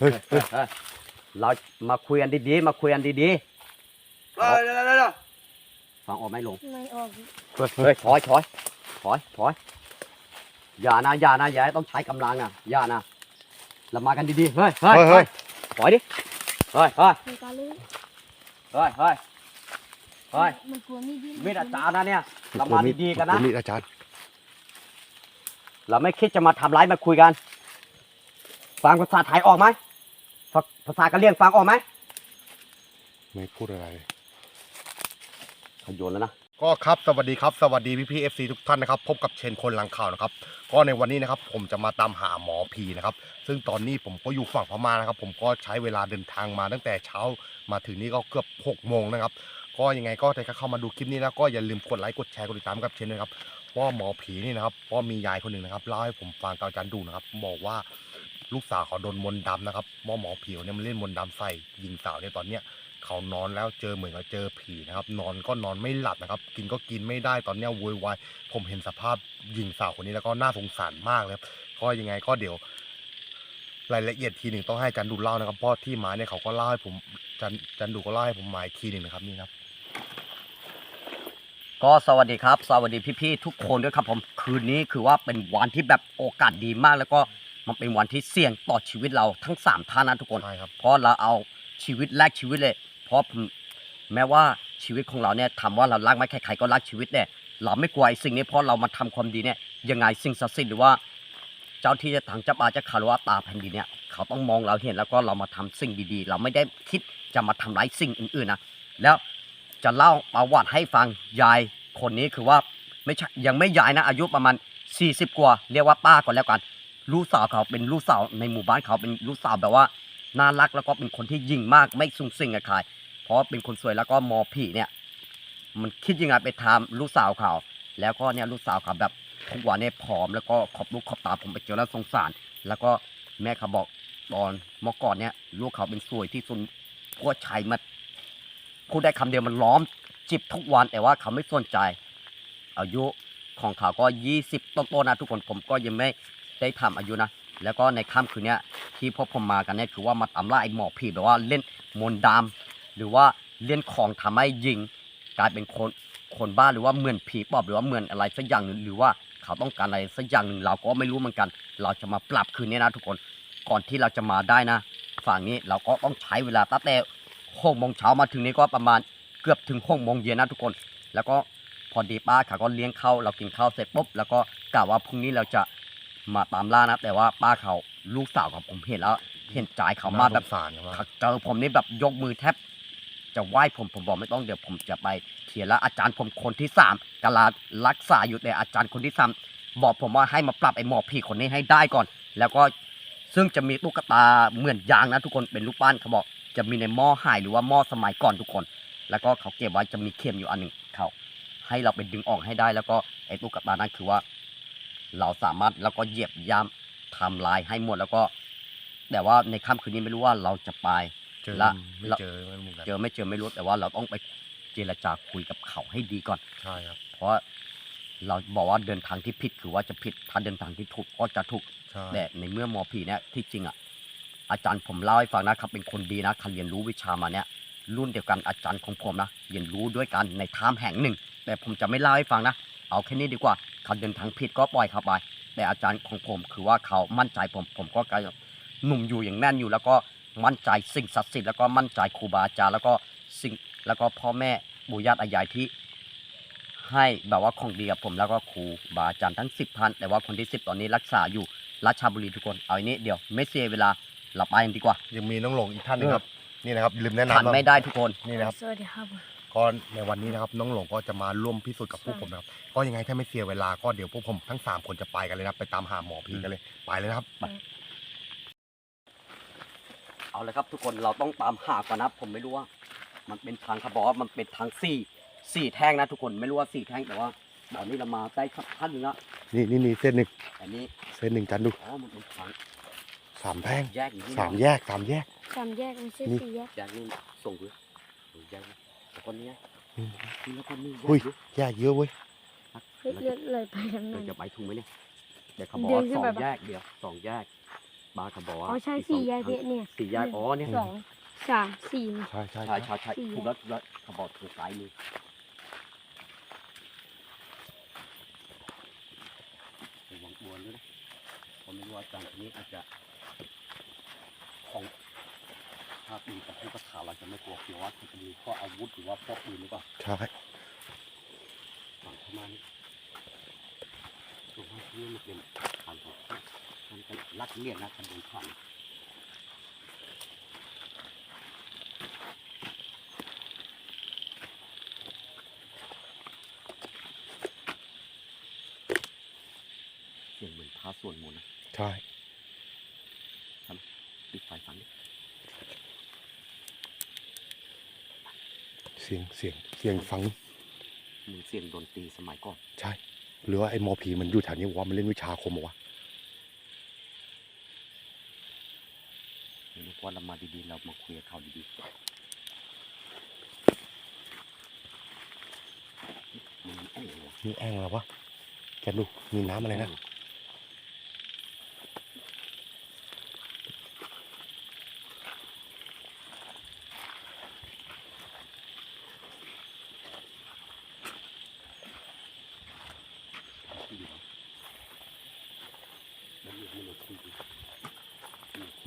เฮ้ยเฮ้ยเฮ้ย เรามาคุยกันดีๆ มาคุยกันดีเดี๋ยวเดี๋ยวเดี๋ยวๆ ฟังออกไหมหลงไม่ออกเฮ้ยเฮ้ยถอยถอยถอยถอยอย่านะอย่านะอย่าให้ต้องใช้กำลังอะอย่านะเรามากันดีๆเฮ้ยเฮ้ยเฮ้ยเฮ้ยถอยดิเฮ้ยเฮ้ยในการลื้อเฮ้ยเฮ้ยเฮ้ยมันกลัวมีดมีดอาจารย์นะเนี่ย เรามาดีๆกันนะมีดอาจารย์ เราไม่คิดจะมาทำร้ายมาคุยกัน ฟังภาษาไทยออกไหมฟังภาษากะเหรี่ยงฟังออกไหมไม่พูดอะไรเขาโยนแล้วนะ ก็ครับสวัสดีครับสวัสดีพี่พีเอฟซีทุกท่านนะครับ พบกับเชนคนหลังข่าวนะครับ ก็ในวันนี้นะครับผมจะมาตามหาหมอผีนะครับ ซึ่งตอนนี้ผมก็อยู่ฝั่งพม่านะครับ ผมก็ใช้เวลาเดินทางมาตั้งแต่เช้ามาถึงนี่ก็เกือบ6กโมงนะครับ ก็ยังไงก็ถ้าเข้ามาดูคลิปนี้แล้วก็อย่าลืมกดไลค์กดแชร์กดติดตามกับเชนด้วยครับเพราะว่าหมอผีนี่นะครับก็มียายคนหนึ่งนะครับเล่าให้ผมฟังกับอาจารย์ดูนะครับ บอกว่า ลูกสาวเขาโดนมนต์ดำนะครับว่าหมอผีคนเนี่ยมันเล่นมนต์ดำใส่หญิงสาวเนี่ยตอนเนี้ยเขานอนแล้วเจอเหมือนกับเจอผีนะครับ นอนก็นอนไม่หลับนะครับ กินก็กินไม่ได้ตอนเนี้ยโวยวายผมเห็นสภาพหญิงสาวคนนี้แล้วก็น่าสงสารมากเลยครับก็ยังไงก็เดี๋ยวรายละเอียดทีหนึ่งต้องให้จันดูเล่านะครับเพราะที่มาเนี่ยเขาก็เล่าให้ผมจันจันดูก็เล่าให้ผมหมาอีกทีหนึ่งนะครับนี่ครับ ก็สวัสดีครับ สวัสดีพี่ๆทุกคนด้วยครับผมคืนนี้คือว่าเป็นวันที่แบบโอกาสดีมากแล้วก็ มันเป็นวันที่เสี่ยงต่อชีวิตเราทั้งสามท่านนะทุกคน ใช่ครับ เพราะเราเอาชีวิตแลกชีวิตเลย เพราะผมแม้ว่าชีวิตของเราเนี่ยถามว่าเรารักไหมใครๆก็รักชีวิตเนี่ย เราไม่กลัวไอ้สิ่งนี้เพราะเรามาทำความดีเนี่ยยังไงสิ่งศักดิ์สิทธิ์หรือว่า เจ้าที่เจะทางเจ้าป่าเจะขาหรือว่าตาแผ่นดินเนี่ยเขาต้องมองเราเห็นแล้วก็เรามาทำสิ่งดีๆ เราไม่ได้คิดจะมาทำร้ายสิ่งอื่นๆนะแล้วจะเล่าประวัติให้ฟังยายคนนี้คือว่าไม่ใช่ยังไม่ยายนะอายุประมาณ40 กว่าเรียกว่าป้าก่อนแล้วกัน ลูกสาวเขาเป็นลูกสาวในหมู่บ้านเขาเป็นลูกสาวแบบว่าน่ารักแล้วก็เป็นคนที่ยิ่งมากไม่ซุ่งซิงกับใครเพราะเป็นคนสวยแล้วก็มอผีเนี่ย มันคิดยังไงไปทำลูกสาวเขา แล้วก็เนี่ยลูกสาวเขาแบบทุกวันเนี่ยผอมแล้วก็ขอบลูกขอบตาผมไปเจอแล้วสงสาร แล้วก็แม่เขาบอกตอนเมื่อก่อนเนี่ยลูกเขาเป็นสวยที่สุดพวกชายมาพูดได้คำเดียวมันล้อม จิบทุกวันแต่ว่าเขาไม่สนใจ อายุของเขาก็ยี่สิบต้นๆนะทุกคนผมก็ยังไม่ ได้ทำอายุนะ แล้วก็ในค่ำคืนนี้ที่พวกผมมากันเนี่ยคือว่ามาตามล่าไอ้หมอผีแบบว่าเล่นมนต์ดำหรือว่าเล่นของทำให้ยิง กลายเป็นคนคนบ้าหรือว่าเหมือนผีปอบหรือว่าเหมือนอะไรสักอย่างหนึ่งหรือว่าเขาต้องการอะไรสักอย่างหนึ่งเราก็ไม่รู้เหมือนกัน เราจะมาปรับคืนนี้นะทุกคนก่อนที่เราจะมาได้นะ ฝั่งนี้เราก็ต้องใช้เวลาตั้งแต่หกโมงเช้ามาถึงนี้ก็ประมาณเกือบถึงหกโมงเย็นนะทุกคน แล้วก็พอดีป้าเขาก็เลี้ยงข้าวเรากินข้าวเสร็จปุ๊บแล้วก็กะว่าพรุ่งนี้เราจะ มาตามล่านะ แต่ว่าป้าเขาลูกสาวของผมเห็นแล้วเห็นใจเขามาแบบน่สงสารครับเขาเจอผมนี่แบบยกมือแทบจะไหว้ผมผมบอกไม่ต้องเดี๋ยวผมจะไปเทียนแล้วอาจารย์ผมคนที่สามกำลังรักษาอยู่แต่อาจารย์คนที่สามบอกผมว่าให้มาปรับไอ้หมอผีคนนี้ให้ได้ก่อน แล้วก็ซึ่งจะมีตุ๊กตาเหมือนยางนะทุกคนเป็นรูปปั้นเขาบอกจะมีในหม้อหายหรือว่าหม้อสมัยก่อนทุกคน แล้วก็เขาเก็บไว้จะมีเข็มอยู่อันหนึ่งเขาให้เราไปดึงออกให้ได้ แล้วก็ไอ้ตุ๊กตานั้นคือว่า เราสามารถแล้วก็เหยียบย่ำทำลายให้หมดแล้วก็ แต่ว่าในค่ำคืนนี้ไม่รู้ว่าเราจะไปเจอละไม่เจอไม่รู้เหมือนกันเจอไม่เจอไม่รู้แต่ว่าเราต้องไปเจรจาคุยกับเขาให้ดีก่อนใช่ครับ เพราะว่าเราบอกว่าเดินทางที่ผิดคือว่าจะผิดถ้าเดินทางที่ถูกก็จะถูกใช่แต่ในเมื่อหมอผีเนี่ยที่จริงอะอาจารย์ผมเล่าให้ฟังนะครับ เป็นคนดีนะเขาเรียนรู้วิชามาเนี่ยรุ่นเดียวกันอาจารย์ของผมนะเรียนรู้ด้วยกันในถ้ำแห่งหนึ่ง แต่ผมจะไม่เล่าให้ฟังนะ เอาแค่นี้ดีกว่า เขาเดินทางผิดก็ปล่อยเขาไป แต่อาจารย์ของผมคือว่าเขามั่นใจผมผมก็กลายหนุ่มอยู่อย่างแน่นอยู่ แล้วก็มั่นใจสิ่งศักดิ์สิทธิ์แล้วก็มั่นใจครูบาอาจารย์แล้วก็สิ่งแล้วก็พ่อแม่บุญญาติอายายที่ให้แบบว่าของดีกับผมแล้วก็ครูบาอาจารย์ทั้งสิบท่านแต่ว่าคนที่สิบตอนนี้รักษาอยู่ราชบุรีทุกคนเอาอันนี้เดี๋ยวไม่เสียเวลาเราไปกันดีกว่า ยังมีน้องหลงอีกท่านหนึงครับ นี่นะครับลืมแนะทันนำไม่ได้ทุกคน นี่นะครับ สวัสดีครับ ก็ในวันนี้นะครับน้องหลงก็จะมาร่วมพิสูจน์กับพวกผมนะครับ ก็ยังไงถ้าไม่เสียเวลาก็เดี๋ยวพวกผมทั้งสามคนจะไปกันเลยนะครับไปตามหาหมอผีกันเลยไปเลยนะครับเอาเลยครับทุกคนเราต้องตามหาก่อนนะผมไม่รู้ว่า มันเป็นทางเขาบอกว่ามันเป็นทางสี่สี่แท่งนะทุกคนไม่รู้ว่าสี่แท่งแต่ว่าตอนนี้เรามาได้สักพักหนึงแล้วนี่นี่นี่เส้นหนึ่งอันนี้เส้นหนึ่งจันดูอ๋อมันเป็นทางสามแพร่งแยกอยู่ที่สามแยกสามแยก สามแยกไม่ใช่นี่สี่แยก แยกนี่ส่งเลยแยกนี่ แล้วก็เนี้ยอืมนี่แล้วก็นี่อุ้ยแยกแยกเยอะเว้ยเฮ้ยเลือดเลยไปทางไหนเราจะไปถูกไหมเนี่ยเดี๋ยวเขาบอกเดิว่านขึ้สนองไปปะแยกเดียวสองแยกบ้าเขาบอกว่าอ๋อใช่อีกสี่องแยกครั้งเนี่ยสี่แยกอ๋อเนี่ยสองสามสี่นี่ใช่ใช่ใช่ใช่ใช่ใช่สี่แยกถูกแล้วถูกแล้วเขาบอกถูกซ้ายมือระวังอวนด้วยนะผมไม่รู้ว่าอาจารย์คนนี้อาจจะของถ้าปืนกับผู้กระถาเราจะไม่กลัวเพียงว่าจะมีข้ออาวุธหรือว่าพวกปืนหรือเปล่าใช่ฝั่งเข้ามานี่ตรงนี้มันเป็นทางของมันเป็นลักเลียนนะทางเดินผ่านเสียงเหมือนพระสวดมนต์นะ ใช่ ปิดไฟฟังดิ เสียงเสียงเสียงฟังเหมือนเสียงดนตรีสมัยก่อน ใช่ หรือว่าไอ้หมอผีมันอยู่แถวนี้วะมันเล่นวิชาอาคมเหรอวะเดี๋ยวนึกว่าเรามาดีๆ เรามาคุยกับเขาดีๆมันมีแอ่งเลยวะมีแอ่งอะไรวะแกดูมีน้ำอะไรนะ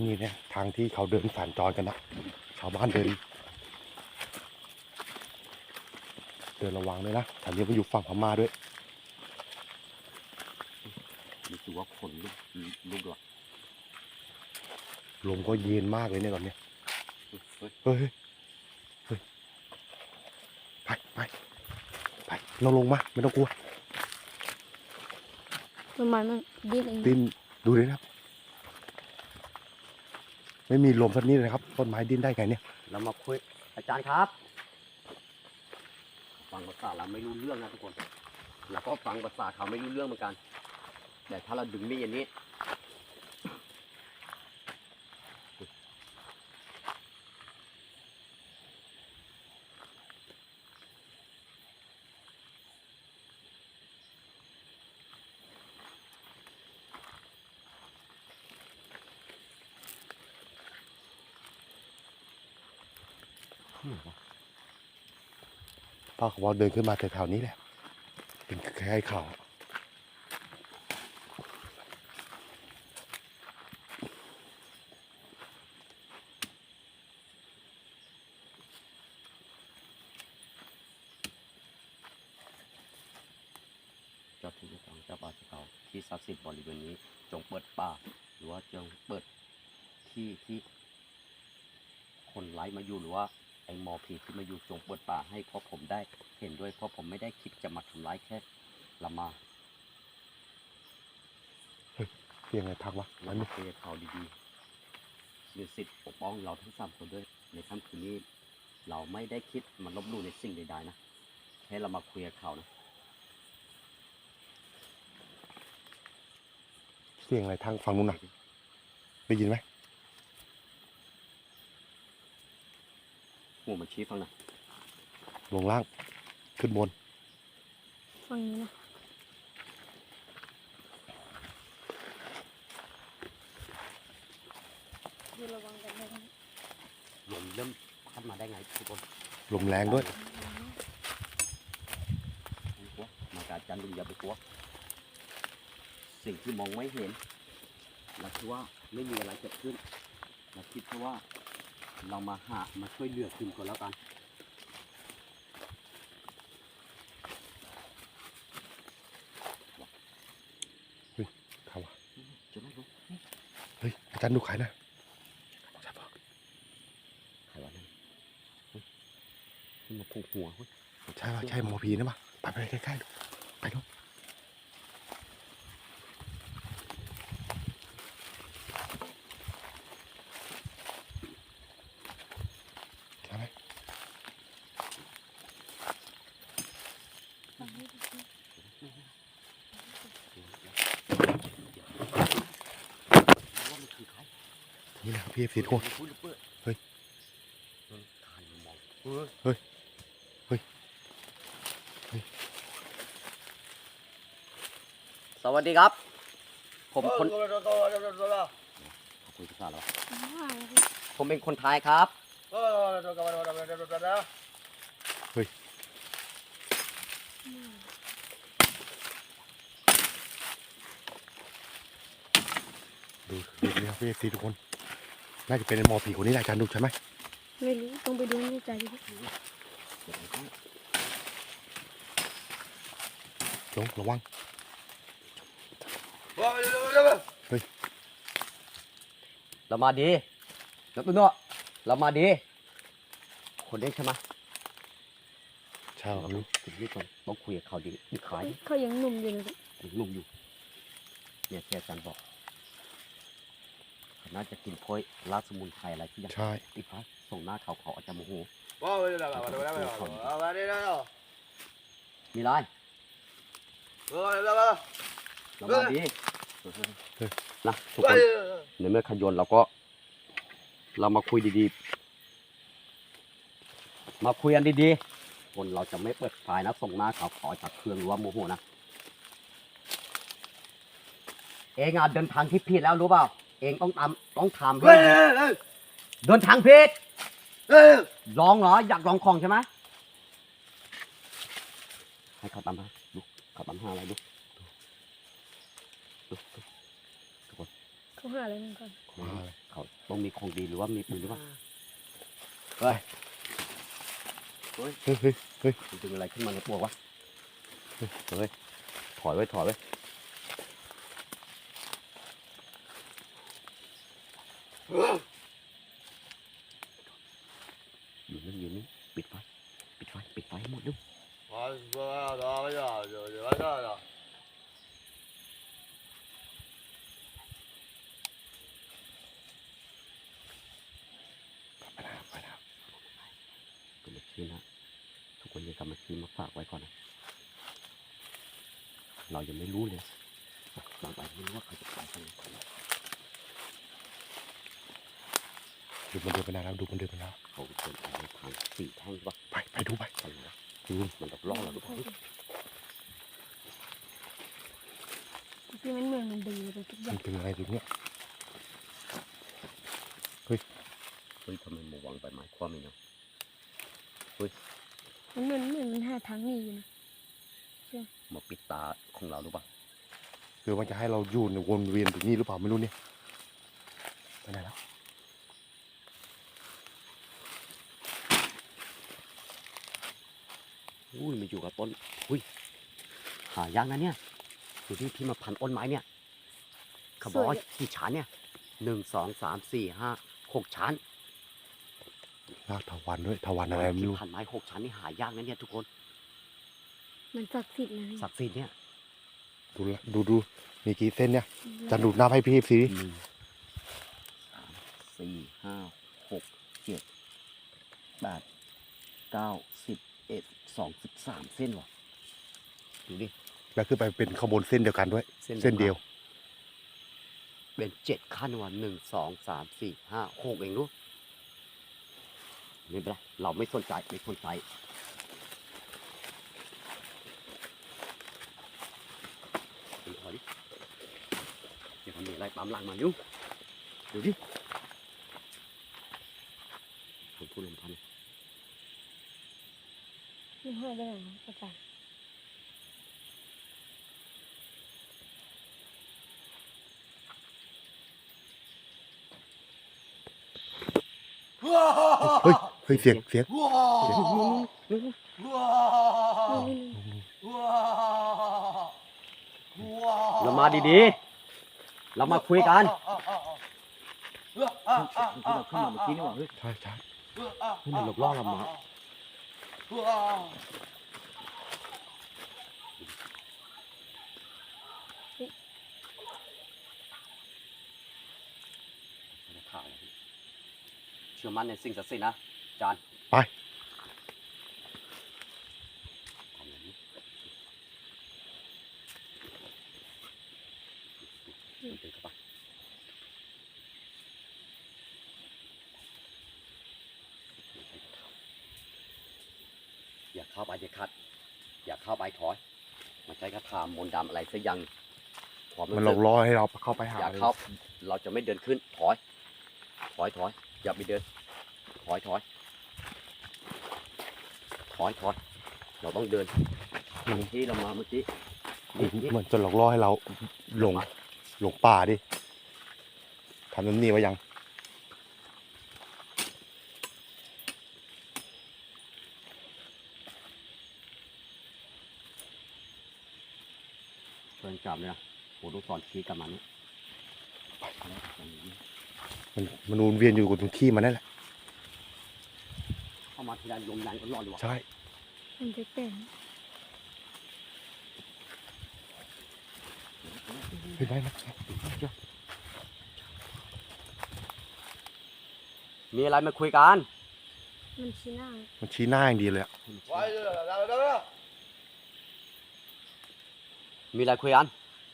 นี่เนี่ยทางที่เขาเดินสัญจรกันนะ ชาวบ้านเดิน เดินระวังด้วยนะแถวนี้มันอยู่ฝั่งพม่าด้วยรู้สึกว่าคนลุกลุกหรอลมก็เย็นมากเลยเนี่ยตอนเนี้ยเฮ้ยเฮ้ยเฮ้ยไปไปไปเราลงมาไม่ต้องกลัวต้นไม้มันดิ้นเองดิ้นดูเลยนะครับ ไม่มีลมสักนิดเลยครับ ต้นไม้ดิ้นได้ไงเนี่ย เรามาคุยอาจารย์ครับฟังภาษาเราไม่รู้เรื่องนะทุกคนเราก็ฟังภาษาเขาไม่รู้เรื่องเหมือนกัน แต่ถ้าเราดึงมีดอย่างนี้ ป้าเขาบอกเดินขึ้นมาแถวๆนี้แหละ เป็นคล้ายๆเขา เจ้าที่เจ้าทางเจ้าป่าเจ้าเขาที่ศักดิ์สิทธิ์บริเวณนี้ จงเปิดป่า หรือว่าจงเปิดที่ที่คนไร้มาอยู่หรือว่าไอ้หมอผีที่มาอยู่จงเปิดป่าให้พวกผมได้เห็นด้วยเพราะผมไม่ได้คิดจะมาทำร้ายแค่ละมา เสียงอะไรทักวะ แล้ อั วน มา นี้ คุยกับเขาดีๆมีสิทธิ์ปกป้องเราทั้งสามคนด้วย ในค่ำคืนนี้ เราไม่ได้ คิดมันลบหลู่ในสิ่งใดๆนะแค่เรามาคุยกับเขานะเสียงอะไรทางฝั่งนู้นนะได้ยินไหมหัวมันชี้ฟังนะลงล่าง ขึ้นบนฝั่งนี้นะดูระวังกันด้วยนะลมเริ่มพัดมาได้ไงทุกคน ลมแรงด้วยไม่กลัวมาการจันทร์ลุงอย่าไปกลัวสิ่งที่มองไม่เห็นเราคิดว่าไม่มีอะไรเกิดขึ้นเราคิดแค่ว่าเรามาหามาช่วยเหลือคุณก่อนแล้วกันเขาวะจะไม่รู้เฮ้ยอาจารย์ดูใครนะใช่ปะ ใครวะนั่นเฮ้ยขึ้นมา ผูกหัวใช่ปะใช่หมอผีนะป่ะไปไปใกล้ๆดูไปดูใช่ไหมฝั่งนี้ดิว่ามันะพี่เอฟซีทุกคนทานมองเออ เฮ้ย เฮ้ย สวัส ดีครับ ผมคนคุยภาษาแล้วผมเป็นคนไทยครับเออเดี๋ยดูดูนี่ครับพี่สีทุกคน น่าจะเป็นมอผีคนนี้แหละอาจารย์ดูใช่ไหมไม่รู้ต้องไปดูในใจดิลงระวัง เรามาดีนับตุ้นเนาะเรามาดี คนเล่นใช่ไหมใช่ครับลูกคุยด้วยกันต้องคุยกับเขาดีดีขายเขายังหนุ่มอยู่นะยยังหนุ่มอยู่ เนี่ยที่อาจารย์บอกน่าจะกินพ้อยลาสมุนไพรอะไรที่ยังใช่อีกครั้ส่งหน้าเขาเขาอาจจะโมโหว้าวเลยล่ะมาเลยมาเลยมาเลยมาเลยมีไรเออแล้วมาดี นะทุกคนในเมื่อขยนเราก็ เรามาคุยดีๆ มาคุยกันดีๆ คนเราจะไม่เปิดไฟนะ ส่งหน้าเขาขอจากเครื่องหรือว่าโมโหนะ เองอะเดินทางที่ผิดแล้วรู้เปล่า เองต้องตามต้องถามด้วเฮ้ยยเฮ้ยเฮ้ยเดินทางผิดเฮ้ยลองเหรอ อยากลองของใช่ไหมให้เขาตามมาดูเขาตามหาอะไรดู ดูดูเขาหาอะไรกันก่อนเขาต้องมีของดีหรือว่ามีปืนหรือเปล่าเฮ้ยเฮ้ยเฮ้ยเฮ้ยมันดึงอะไรขึ้นมาในตัววะเฮ้ยถอยไว้ถอยไว้อยู่ เรายังไม่รู้เลยบางวันไม่รู้ว่าเขาจะไปทางไหนดูมันเดินไปนานแล้วดูมันเดินไปนานเขาเดินไปทางสี่แท่งใช่ปะไปไปดูไปทางไหนวะอืมมันแบบล่อเราหรือเปล่าพี่มันเหมือนมันดีเลยทุกอมัย่างนเป็นอะไรตรงเนี้ยเฮ้ยทำไมมาวางใบไม้คว่ำอีกเนาะมันเหมือนเหมือนมันหาทางหนีอยู่นะ มาปิดตาของเราหรือเปล่าหรือมันจะให้เราอยู่ในวนเวียนตรงนี้หรือเปล่าไม่รู้เนี่ยไปไหนแล้วอุ้ยมันอยู่กับต้นอุ้ยหายากนะเนี่ยดูที่ที่มาพันต้นไม้เนี่ยเขาบอกว่ากี่ชั้นเนี่ยหนึ่งสองสามสี่ห้าหกชั้นลากถาวันด้วยถาวันอะไรไม่รู้พันไม้หกชั้นนี่หายากนะเนี่ยทุกคน มันศักดิ์สิทธิ์นะพี่ศักดิ์สิทธิ์เนี่ยดูละดูดูมีกี่เส้นเนี่ยอาจะดูดน้ำให้พี่เอฟซีหนึ่งสามสี่ห้าหกเจ็ดแปดเก้าสิบเอ็ดสองสิบสามเส้นวะดูดิแล้วขึ้นไปเป็นขบวนเส้นเดียวกันด้วย เส้นเดียว เป็นเจ็ดขั้นวันหนึ่งสองสามสี่ห้าหกเองนู้ไม่เป็นไรเราไม่สนใจไม่สนใจดูถอยดิเดี๋ย วันนี้ไล่ปั๊มหลังมาอยู่ดูดิผมพูดลมพันนี่ห้อได้หรออาจารย์เฮ้ยเฮ้ยเสียงเสียงเรามาดีๆ เรามาคุยกันที่เราขึ้นมาเมื่อกี้นี่หว่าเฮ้ยใช่ใช่นี่มันหลบล่อเรามาข่าวอเชื่อมั่นในสิ่งศักดิ์สิทธิ์นะจารย์ไป เอาอย่างนี้เดินเข้าไปอย่าเข้าไปเด็ดขาดอย่าเข้าไปถอยมาใช้คาถามนต์ดำอะไรสักอย่างความมันหลรู้อกสึกล่อให้เราเข้าไปหาอย่าเลยเข้า เราจะไม่เดินขึ้น ถอยอย ถอย อย่าไปเดิน ถอย ถอย ถอย ถอย เราต้องเดินที่เรามาเมื่อกี้นี่นี่มันจะหลอกล่อให้เราหลง หลงป่าดิทำน้ำนี่ไว้ยัง เชิญกลับเลยนะโหลูกศรชี้กลับมานี่มันมันวนเวียนอยู่กับตรงที่มันนั่นแหละ เข้ามาทีไรลมแรงก็ร้อนเลยวะ ใช่ มันจะเป็น เห็นได้ไหมมีอะไรมาคุยกัน มันชี้หน้ามันชี้หน้าอย่างดีเลยอะ Vai, vai, vai, vai, vai. มีอะไรคุยกัน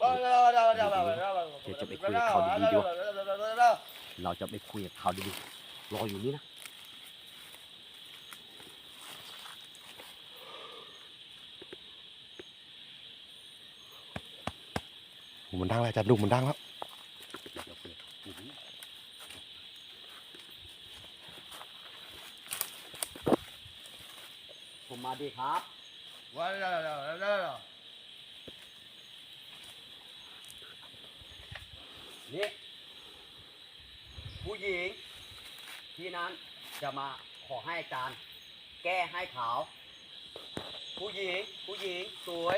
Vai, vai, vai, vai, vai, vai, vai, vai. เดี๋ยวจะไปคุยกับเขาดีๆดีกว่าเราจะไปคุยกับเขาดีๆรออยู่นี่นะ มันดังแล้วจับดุมันดังแล้วเราจะคุยกับเขาดีๆผมมาดีครับ Vai, vai, vai, vai, vai, vai. นี่ผู้หญิงที่นั้นจะมาขอให้อาจารย์ แก้ให้ขาว ผู้หญิงผู้หญิงสวย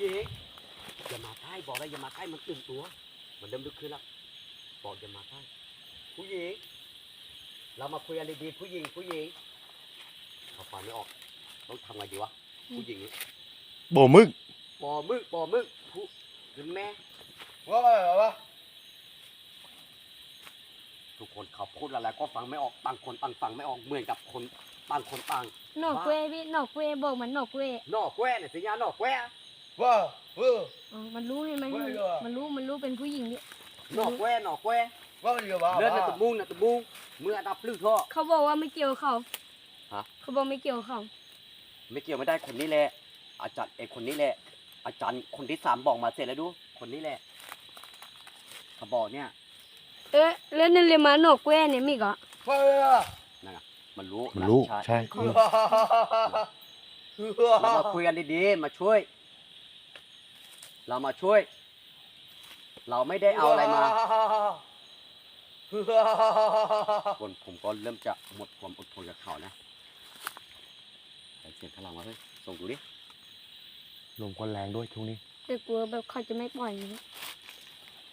ผู้หญิงอย่ามาใกล้บอกแล้วอย่ามาใกล้มันตื่นตัว มันเริ่มลุกขึ้นแล้วบอกอย่ามาใกล้ผู้หญิง เรามาคุยกันดีๆผู้หญิงผู้หญิงเขาฟังไม่ออก ต้องทำไงดีวะผู้หญิงนี้โบมึกปอมึกปอมึกผู้หรือแม่ Vai, vai, vai, vai. ทุกคนเขาพูดอะไรก็ฟังไม่ออกต่างคนต่างฟังไม่ออกเหมือนกับคนต่างคนต่างหนอกเว้ยพี่หนอกเว้ยบอกมันหนอกเว้ยนอกแกว้เนี่ยสัญญาณนอกแกว้ Vai, vai. อ๋อมันรู้เห็นไหมเว้ยเหรอมันรู้มันรู้เป็นผู้หญิงนี่นอกแกว้นอกแกว้ Vai, vai, vai, เลื่อนน่ะ vai. ตะมุงน่ะตะมุงเมื่อดับปลื้อท่อเขาบอกว่าไม่เกี่ยวเขาฮะเขาบอกไม่เกี่ยวเขาไม่เกี่ยวไม่ได้คนนี้แหละ อาจารย์เอกคนนี้แหละ อาจารย์คนที่สามบอกมาเสร็จแล้วดู คนนี้แหละเขาบอกเนี่ย เอ๊ะแล้วนั่นเรียนมาหนอกเว้ยเนี่ยมีอีก็ Vai, vai, vai. มันรู้มันรู้ใช่ใช่เรามาคุยกันดีๆมาช่วย เรามาช่วย เราไม่ได้เอาอะไรมาคนผมก็เริ่มจะหมดความอดทนกับเขานะเสียงขลังมาเฮ้ยส่งดูดิลมก็แรงด้วยช่วงนี้แต่กลัวแบบเขาจะไม่ปล่อย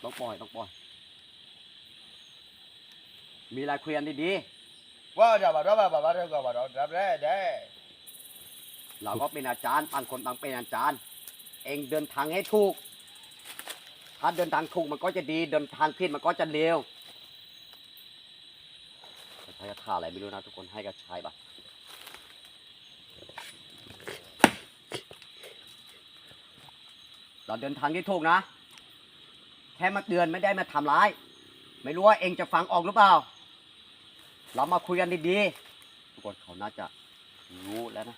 ต้องปล่อยต้องปล่อย มีอะไรคุยกันดีๆว่าจะมาเราแบบว่าเราแบบว่าเราได้ได้เราก็เป็นอาจารย์ต่างคนต่างเป็นอาจารย์ เองเดินทางให้ถูก ถ้าเดินทางถูกมันก็จะดี เดินทางผิดมันก็จะเลวใช้คาถาอะไรไม่รู้นะทุกคนให้กับชายปะเราเดินทางที่ถูกนะ แค่มาเตือนไม่ได้มาทำร้าย ไม่รู้ว่าเองจะฟังออกหรือเปล่า เรามาคุยกันดีๆ ทุกคนเขาน่าจะรู้แล้วนะ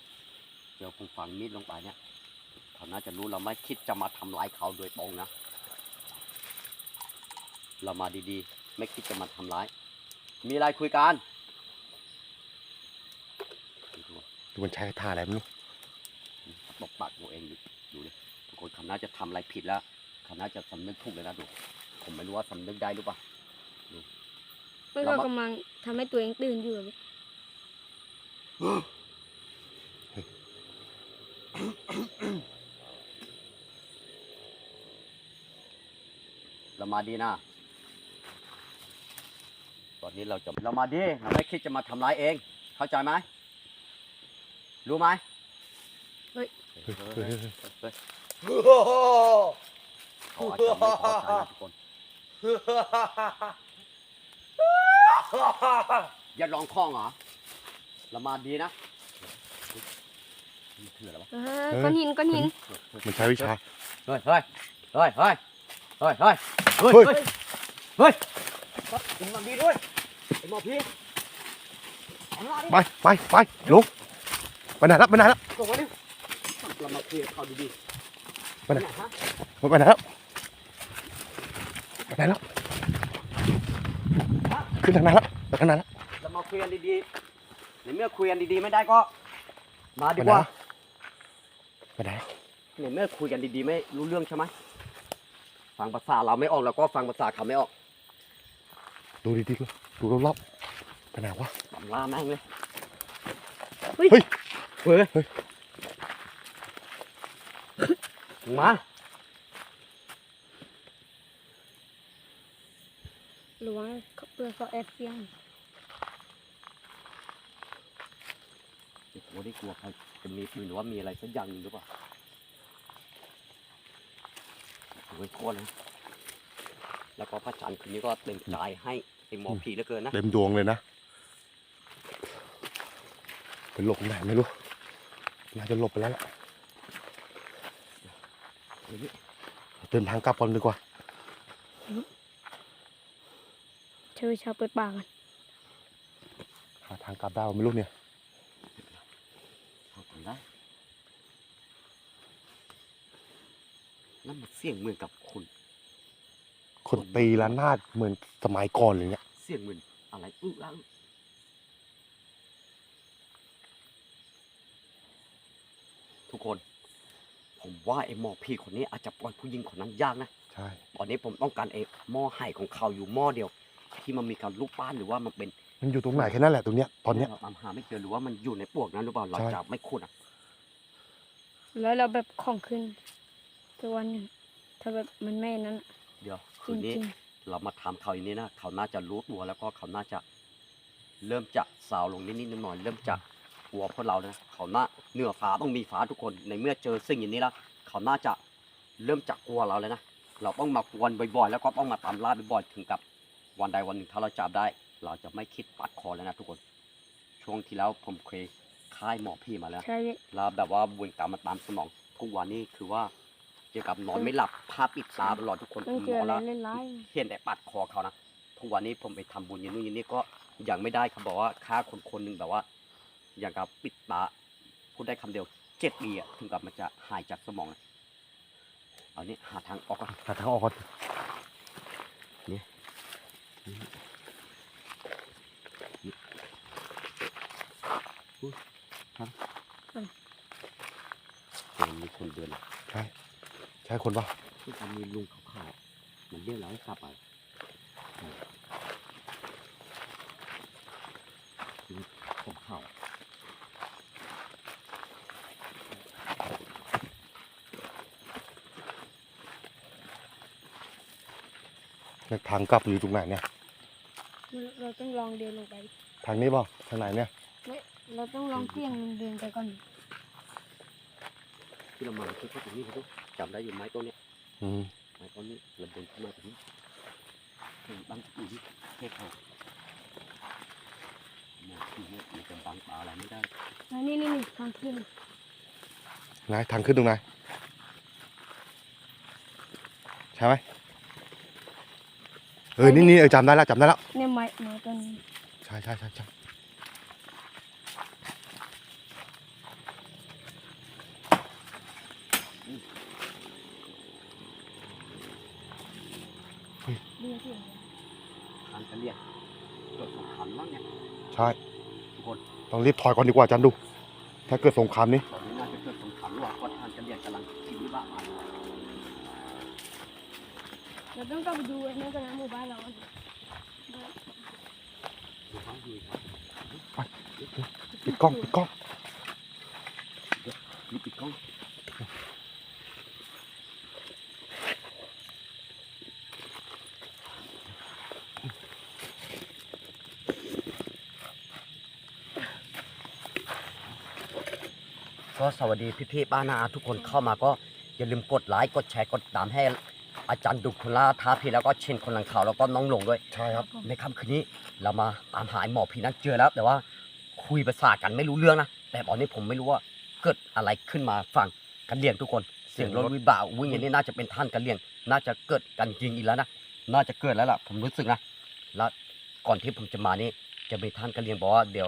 เดี๋ยวผมฝังมีดลงไปเนี่ย เขาน่าจะรู้เราไม่คิดจะมาทำร้ายเขาโดยตรงนะ เรามาดีๆ ไม่คิดจะมาทำร้าย มีอะไรคุยกันดูดูมันใช้ท่าอะไรไม่รู้ตบปากตัวเองดูดูดิทุกคนเขาน่าจะทำอะไรผิดแล้วเขาน่าจะสำนึกถูกเลยนะดู ผมไม่รู้ว่าสำนึกได้หรือเปล่ามันเราก็มากำลังทำให้ตัวเองตื่นอยู่อะ เรามาดีนะตอนนี้เราจะเรามาดีเราไม่คิดจะมาทำร้ายเอง เข้าใจไหมรู้ไหมเฮ้ยเฮ้ยเฮ้ยเฮ้ยเขาอาจจะไม่พอใจนะทุกคนอย่าลองคล้องเหรอเรามาดีนะเฮ้ยมันคืออะไรวะเออก้อนหินก้อนหินมันใช้วิชาเฮ้ยเฮ้ยเฮ้ยเฮ้ยเฮ้ย เฮ้ย เฮ้ยเฮ้ยเฮ้ยเฮ้ยครับคุณมาดีด้วยไอ้หมอพี่เอาหน้าดิไปไปไปลงไปไหนแล้วไปไหนแล้วส่งมาดิเรามาเคลียร์เขาดีๆไปไหนฮะไปไหนแล้วไปไหนแล้วขึ้นทางนั้นแล้วไปทางนั้นแล้วเรามาคุยกันดีๆในเมื่อคุยกันดีๆไม่ได้ก็ มาดีไปกไหนว่าแล้วไปไหนแล้วในเมื่อคุยกันดีๆไม่รู้เรื่องใช่ไหม ฟังภาษาเราไม่ออกแล้วก็ฟังภาษาเขาไม่ออกดูดีๆดูดูรอบๆไปไหนวะตำราแม่งเลยเฮ้ยเฮ้ยเฮ้ยมาหรือว่าเขาเพื่อเขาแอบเสียงโอ้โหได้กลัวใครจะมีปืนหรือว่ามีอะไรสักอย่างหนึ่งหรือเปล่า โอ้ยโคตรเลย แล้วก็พระจันทร์คืนนี้ก็เต็มใจให้ไอ้หมอผีเหลือเกินนะ เต็มดวงเลยนะไปหลบไหนไม่รู้ น่าจะหลบไปแล้วล่ะเดี๋ยวนี้เดินทางกลับก่อนดีกว่าเชิญชาวเปิดปากกันหาทางกลับได้ว่าไม่รู้เนี่ย เอาก่อนได้ นั่นมันเสียงเหมือนกับคน คนตีละนาดเหมือนสมัยก่อนเลยเนี่ยเสียงเหมือนอะไรอึ้งอ้างทุกคน ผมว่าไอ้หมอพี่คนนี้อาจจะปล่อยผู้หญิงคนนั้นยากนะ ใช่ตอนนี้ผมต้องการไอ้หม้อไห่ของเขาอยู่หม้อเดียว ที่มันมีการลูกป้านหรือว่ามันเป็นมันอยู่ตรงไหนแค่นั้นแหละตรงเนี้ยตอนเนี้ย เราตามหาไม่เจอหรือว่ามันอยู่ในปลวกนั้นหรือเปล่าเราใช่ จะไม่ขุดอะแล้วเราแบบของขึ้น ตัววันหนึ่งถ้าแบบมันไม่นั้นอะเดี๋ยวจคืนนี้ริงเรามาถามเขาอย่างนี้นะเขาน่าจะรู้ตัวแล้วก็เขาน่าจะ เริ่มจะสาวลงนิดๆหน่อยๆเริ่มจะกลัวพวกเรานะเขาน่าเหนือฟ้าต้องมีฟ้าทุกคนในเมื่อเจอสิ่งอย่างนี้แล้วเขาน่าจะเริ่มจะกลัวเราแล้วนะเราต้องมากวนบ่อยๆ แล้วก็ต้องมาตามล่าบ่อยๆถึงกับ วันใดวันหนึ่งถ้าเราจับได้ เราจะไม่คิดปัดคอแล้วนะทุกคน ช่วงที่แล้วผมเคยค่ายหมอพี่มาแล้วๆใช่พี่แล้วแบบว่าเวรกรรมมาตามสมองทุกวันนี้คือว่า เกี่ยวกับนอนไม่หลับภาพปิดตาตลอดทุกคนต้องหเจมอออะไรแล้วเล่นร้ายเห็นแต่ปัดคอเขานะทุกวันนี้ผมไปทำบุญอย่างนู้นอย่างนี้ก็ยังไม่ได้เขาบอกว่าค่าคนคนหนึ่งแบบว่า อย่างกับปิดตาพูดได้คำเดียวเจ็ดปีอะถึงกับมันจะหายจากสมองนะเอานี้หาทางออกก่อนหาทางออกก่อนเดี๋ยวมีคนเดินอะใช่ใช่คนปะที่ทำมีลุงขาวๆมันเรียกเราให้กลับไปลุงขาวๆเนี่ยทางกลับอยู่ตรงไหนเนี่ย เราต้องลองเดินลงไป ทางนี้เปล่าทางไหนเนี่ยไม่เราต้องลองเสี่ยงเดินไปก่อนที่เรามาคือแค่ตรงนี้ครับ จำได้อยู่ไม้ต้นเนี้ยอืมไม้ต้นนี้เราเดินขึ้นมาตรงนี้เห็นบางทีนี่แค่เขาหมอกที่เนี่ยมันจะบังตาอะไรไม่ได้แล้วนี่นี่นี่ทางขึ้นไหนทางขึ้นตรงไหนใช่ไหมเออนี่นี่เออจำได้แล้วจำได้แล้วเนี่ยไม้ไม้ต้นนี้ ใช่ใช่ใช่ใช่ เรียกเสียงทานกันเรียกเกิดสงครามบ้างเนี่ยใช่ ทุกคนต้องรีบถอยก่อนดีกว่าอาจันดู ถ้าเกิดสงครามนี้ตอนนี้น่าจะเกิดสงครามระหว่างก็ทานกันเรียกกำลังชิงวิบากมาเราต้องกลับไปดูไอ้นั่นกันนะหมู่บ้านเราอะดูเขาดีครับปิดกล้องปิดกล้องนี่ปิดกล้อง ก็สวัสดีพี่ๆป้านาอาทุกคนเข้ามาก็อย่าลืมกดไลค์กดแชร์กดติดตามให้อาจารย์ดุคนละท้าพี่แล้วก็เชนคนหลังข่าวแล้วก็น้องหลงด้วยใช่ครับ ในค่ำคืนนี้เรามาตามหาไอ้หมอผีนั้นเจอแล้ว แต่ว่าคุยภาษากันไม่รู้เรื่องนะแต่ตอนนี้ผมไม่รู้ว่าเกิดอะไรขึ้นมาฝั่งกันเลียงทุกคนเสียงรถวิบากวิ่งอย่างนี้น่าจะเป็นท่านกันเลียง น่าจะเกิดกันยิงอีกแล้วนะน่าจะเกิดแล้วล่ะผมรู้สึกนะแล้วก่อนที่ผมจะมานี่จะมีท่านกันเลียงบอกว่าเดี๋ยว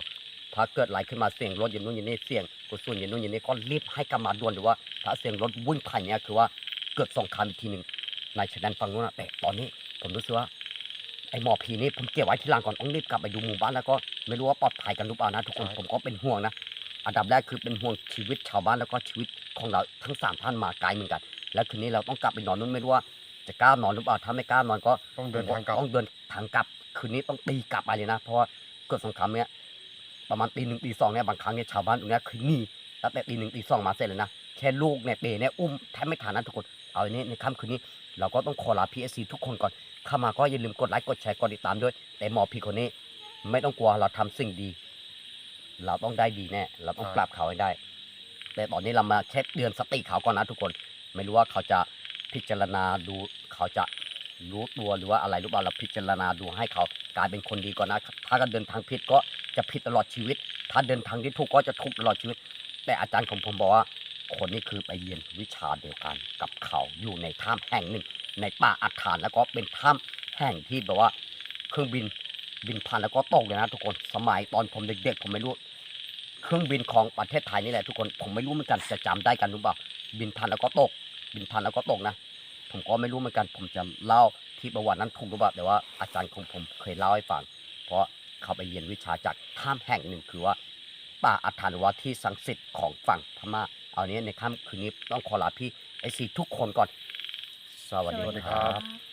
ถ้าเกิดอะไรขึ้นมาเสียงรถอย่างนู้นอย่างนี้เสียง กระสุนอย่างนู้นอย่างนี้ก็รีบให้กำมาด่วนหรือว่าถ้าเสียงรถวิ่งผ่านเนี่ยคือว่าเกิดสงครามอีกทีหนึ่งในชายแดนฝั่งนู้นนะแต่ตอนนี้ผมรู้สึกว่าไอหมอผีนี่ผมเก็บไว้ที่หลังก่อนต้องรีบกลับไปดูหมู่บ้านแล้วก็ไม่รู้ว่าปลอดภัยกันหรือเปล่านะทุกคนผมก็เป็นห่วงนะอันดับแรกคือเป็นห่วงชีวิตชาวบ้านแล้วก็ชีวิตของเราทั้งสามท่านมาไกลเหมือนกัน แล้วคืนนี้เราต้องกลับไปนอนนู่นไม่รู้ว่าจะกล้านอนหรือเปล่าถ้าไม่กล้านอนก็ต้องเดินทางกลับต้องเดินทางกลับคืนนี้ต้องตีกลับไปเลยนะ เพราะว่าเกิดสงครามเนี้ย ประมาณตีหนึ่งตีสองเนี่ยบางครั้งเนี่ยชาวบ้านตรงนี้คือหนีตั้งแต่ตีหนึ่งตีสองมาเสร็จเลยนะแค่ลูกเนี่ยเปเนี่ยอุ้มแทบไม่ทันนะทุกคนเอาอันนี้ในค่ำคืนนี้ เราก็ต้องขอลาพีเอซีทุกคนก่อนเข้ามาก็อย่าลืมกดไลค์กดแชร์กดติดตามด้วย แต่หมอพีคนนี้ไม่ต้องกลัวเราทำสิ่งดี เราต้องได้ดีแน่เราต้องปรับเขาให้ได้ แต่ตอนนี้เรามาแค่เตือนสติเขาก่อนนะทุกคน ไม่รู้ว่าเขาจะพิจารณาดูเขาจะรู้ตัวหรือว่าอะไรหรือเปล่าเราพิจารณาดูให้เขากลายเป็นคนดีก่อนนะ ถ้าก็เดินทางผิดก็ จะผิดตลอดชีวิต ถ้าเดินทางที่ถูกก็จะถูกตลอดชีวิต แต่อาจารย์ของผมบอกว่า คนนี้คือไปเรียนวิชาเดียวกันกับเขาอยู่ในถ้ำแห่งหนึ่ง ในป่าอัฐานแล้วก็เป็นถ้ำแห่งที่แบบว่า เครื่องบินบินผ่านแล้วก็ตกเลยนะทุกคนสมัยตอนผมเด็กๆผมไม่รู้ เครื่องบินของประเทศไทยนี่แหละทุกคนผมไม่รู้เหมือนกันจะจำได้กันหรือเปล่าบินผ่านแล้วก็ตก บินผ่านแล้วก็ตกนะผมก็ไม่รู้เหมือนกัน ผมจะเล่าที่ประวัตินั้นถูกหรือเปล่าแต่ว่าอาจารย์ของผมเคยเล่าให้ฟัง เพราะ เขาไปเรียนวิชาจากถ้ำแห่งหนึ่งคือว่าป่าอัฐานวะที่สังสิทธิ์ของฝั่งพม่า เอาเนี้ยในค่ำคืนนี้ต้องขอลาพี่ไอซีทุกคนก่อน สวัสดีครับ